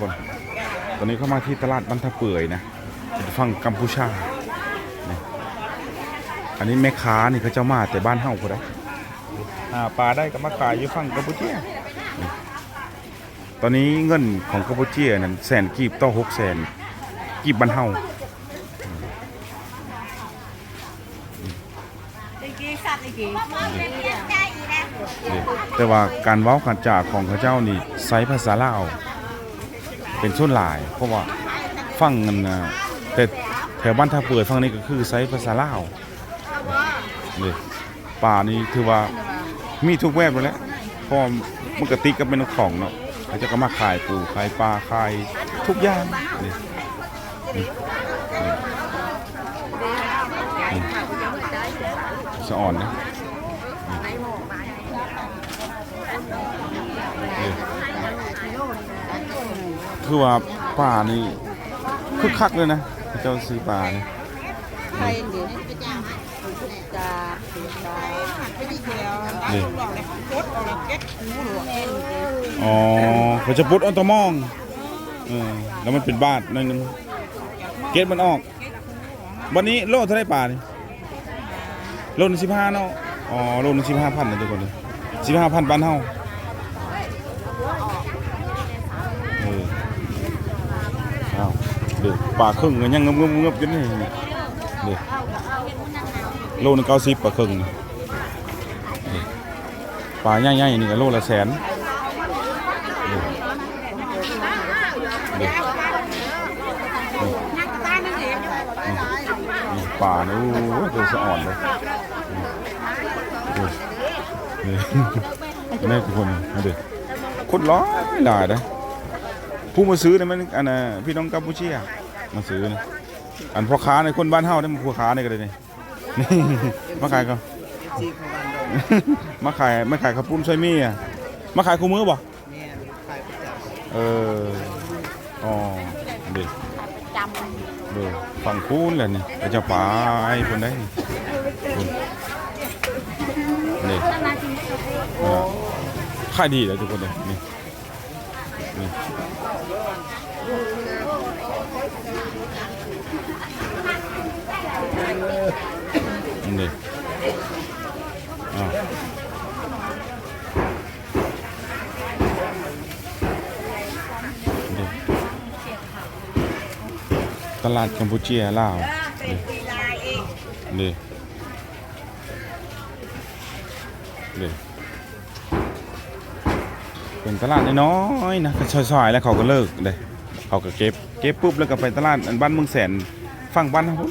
คนตอนนี้เข้ามาที่ตลาดบันทะเปื่อยนะฝั่งกัมพูชา อันนี้แม่ค้านี่เขาเจ้ามาแต่บ้านเฮาคนได้ปลาได้ก็มาขายอยู่ฝั่งกัมพูชีตอนนี้เงินของกัมพูชานั้นแสนกีบต่อหกแสนกีบบ้านเฮาแต่ว่าการเว้าการจาของเขาเจ้านี่ใช้ภาษาลาว เป็นส่วนหลาย เพราะว่าฟังกันนะแต่แถวบ้านท่าเปื่อยฟังนี้ก็คือใช้ภาษาลาวนี่ป่านี่ถือว่ามีทุกแวบเลยแหละเพราะมันกติกก็เป็นของเนาะเขาจะก็มาขายปูขายปลาขายทุกอย่างนี่นี่สะอ่อนนะ นี่ คือว่าป่านี่คึกคักเลยนะเจ้าซื้อป่านี่ Khay ndi. Cha cha. Cái gì kìa. นี่ Lọ này cốt hoặc là kết cú lọ. อ๋อเขาจะปุดเอัตมองเออแล้วมันเป็นบาทหนั่นนึงเกตมันออก วันนี้โลเท่าไหรป่านี่โลนึงสิบห้าเนาะอ๋อโลนึงสิบห้าพันนะทุกคนเลยสิบห้าพันบ้านเฮาเออ อ้าวเด็กป่าครึ่งก็ยังเงบเงบเงบอยู่นี่เด็กโลนึงเก้าสิบป่าครึ่งป่าใหญ่ๆนี่ก็โลละแสนป่านี่โอ้ยตัวสะอ่อนเลยนี่ทุกคนมาดิคนร้อยหลายนะ ผู้มาซื้อเนี่ยมันอันน่ะพี่น้องกัมพูชีมาซื้อนะอันพ่อค้าในคนบ้านเฮาเนี่ยมันพ่อค้าเนี่ยก็เลยนี่นี่มาขายก็มาขายมาขายข้าวปุ้นซอยมี่อะมาขายคู่มือบ่เอออ๋อดิ Chăm. ดูฝั่งคูนแหละนี่ไปจะป่าไอ้คนได้นี่คุณนี่ขายดีเลยทุกคนเลยนี่ นี่นี่อ้าวนี่ตลาดกัมพูชีลาว Bên kỳ lai đi. นี่ นี่ เป็นตลาดน้อยๆนะก็ซอยๆแล้วเขาก็เลิกเลยเขาก็เก็บเก็บปุ๊บแล้วก็ไปตลาดอันบ้านเมืองแสนฝั่งบ้านเขาพุ่น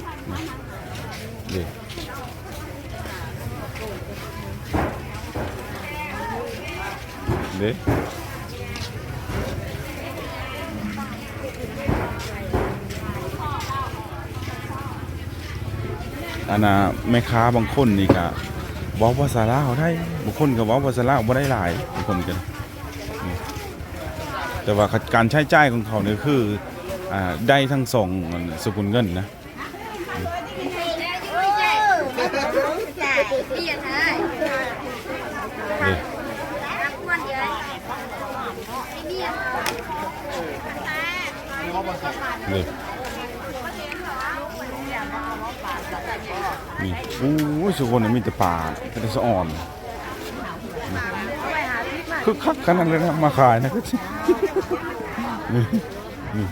นี่นี่อันน่ะแม่ค้าบางคนนี่ก็เว้าภาษาลาวได้บางคนก็เว้าภาษาลาวบ่ได้หลายบางคนกัน แต่ว่าการใช้จ่ายของเขาเนี่ยคืออ่าได้ทั้งสองสกุลเงินนะนี่นี่โอ้ยสุกคนนี่มีแต่ป่ามีแต่สะอ่อน คึกคักขนาดเลยนะมาขายนะก็นี่นี่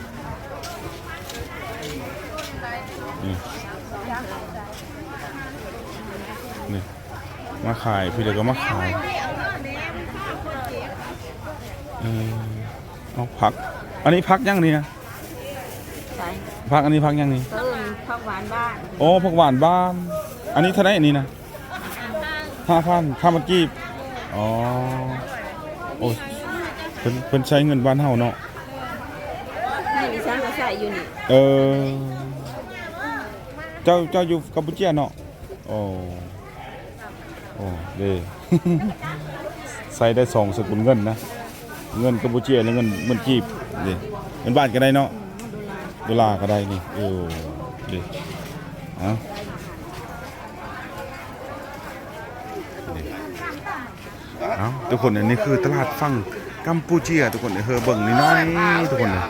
นี่นี่มาขายพี่เด็กก็มาขายเออเอาพัก อันนี้พักยังนี่นะ Đây. พักอันนี้พักยังนี่ Thường không bán ba. โอ้ผักหวานบ้าน อันนี้เท่าไหรอันนี้นะห้าพันข้าวมันกีบอ๋อ โอ้เพิ่นเพิ่นใช้เงินบ้านเฮาเนาะ Này đi sang có xài vô nè. เออเจ้าเจ้าอยู่กัมพูชาเนาะโอ้โอ้เด้ ใส่ได้สองสกุลเงินนะ เงินกัมพูชาและเงินเงินกีบเด้เงินบาทก็ได้เนาะดอลลาร์ก็ได้นี่เออเด้เอา เด้าทุกคนอันนี้คือตลาดฝั่งกัมพูเชียทุกคนเฮอเบิ่งนิดน้อยทุกคนเลย